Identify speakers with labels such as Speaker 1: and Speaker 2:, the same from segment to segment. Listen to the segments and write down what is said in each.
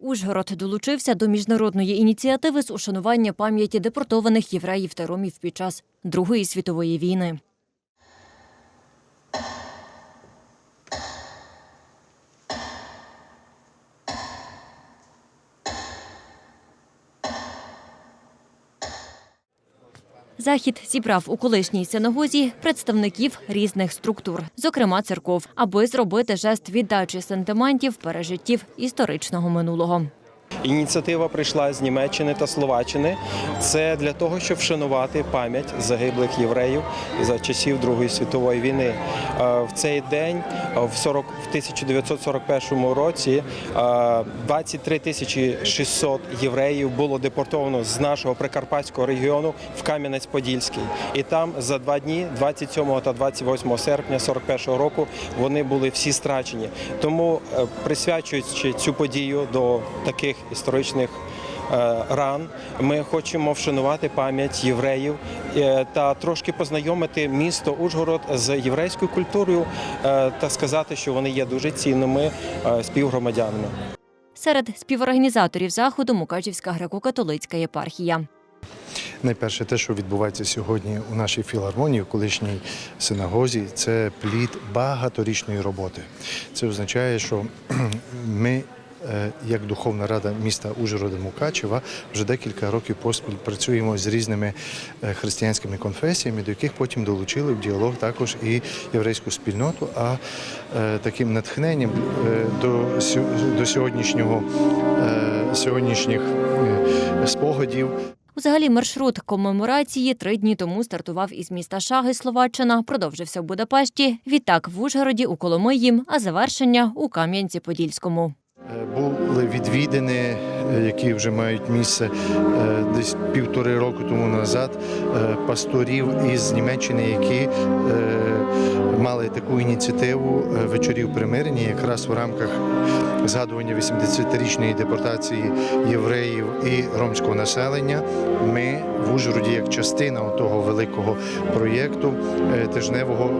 Speaker 1: Ужгород долучився до міжнародної ініціативи з ушанування пам'яті депортованих євреїв та ромів під час Другої світової війни. Захід зібрав у колишній синагозі представників різних структур, зокрема церков, аби зробити жест віддачі сентиментів пережиттів історичного минулого.
Speaker 2: Ініціатива прийшла з Німеччини та Словаччини. Це для того, щоб вшанувати пам'ять загиблих євреїв за часів Другої світової війни. Е, В цей день, е, в 40 в 1941 році, е, 23 тисячі 600 євреїв було депортовано з нашого прикарпатського регіону в Кам'янець-Подільський. І там за два дні, 27 та 28 серпня 41 року, вони були всі страчені. Тому, е, присвячуючи цю подію до таких історичних е, ран, ми хочемо вшанувати пам'ять євреїв е, та трошки познайомити місто Ужгород з єврейською культурою е, та сказати, що вони є дуже цінними співгромадянами.
Speaker 1: Серед співорганізаторів заходу Мукачівська греко-католицька єпархія.
Speaker 3: Найперше, те, що відбувається сьогодні у нашій філармонії, в колишній синагозі, це плід багаторічної роботи. Це означає, що ми, як Духовна рада міста Ужгорода Мукачева, вже декілька років поспіль працюємо з різними е, християнськими конфесіями, до яких потім долучили в діалог також і єврейську спільноту. А е, таким натхненням е, до, до сьогоднішнього е, сьогоднішніх е, спогадів.
Speaker 1: Узагалі маршрут комеморації три дні тому стартував із міста Шаги, Словаччина, продовжився в Будапешті, відтак в Ужгороді у Коломиї, а завершення у Кам'янці-Подільському.
Speaker 3: Е, Були відвідини, е, які вже мають місце е, десь півтори року тому назад, пасторів із Німеччини, які мали таку ініціативу вечорів примирення, якраз в рамках згадування 80-річної депортації євреїв і ромського населення. Ми в Ужгороді, як частина того великого проєкту тижневого,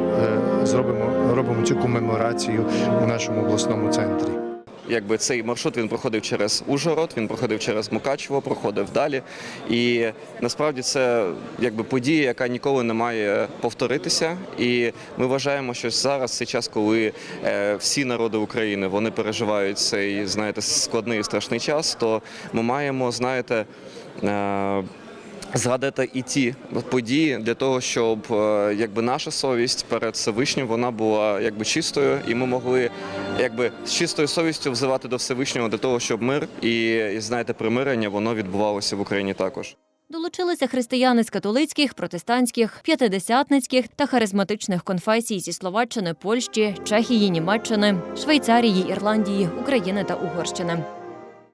Speaker 3: зробимо робимо цю комеморацію у нашому обласному центрі.
Speaker 4: Якби цей маршрут він проходив через Ужгород, він проходив через Мукачево, проходив далі. І насправді це якби подія, яка ніколи не має повторитися. І ми вважаємо, що зараз цей час, коли е, всі народи України вони переживають цей, знаєте, складний і страшний час, то ми маємо, знаєте. Згадати і ті події для того, щоб е, якби наша совість перед Всевишнім вона була якби чистою, і ми могли якби з чистою совістю взивати до Всевишнього для того, щоб мир і, і знаєте, примирення воно відбувалося в Україні також.
Speaker 1: Долучилися християни з католицьких, протестантських, п'ятидесятницьких та харизматичних конфесій зі Словаччини, Польщі, Чехії, Німеччини, Швейцарії, Ірландії, України та Угорщини.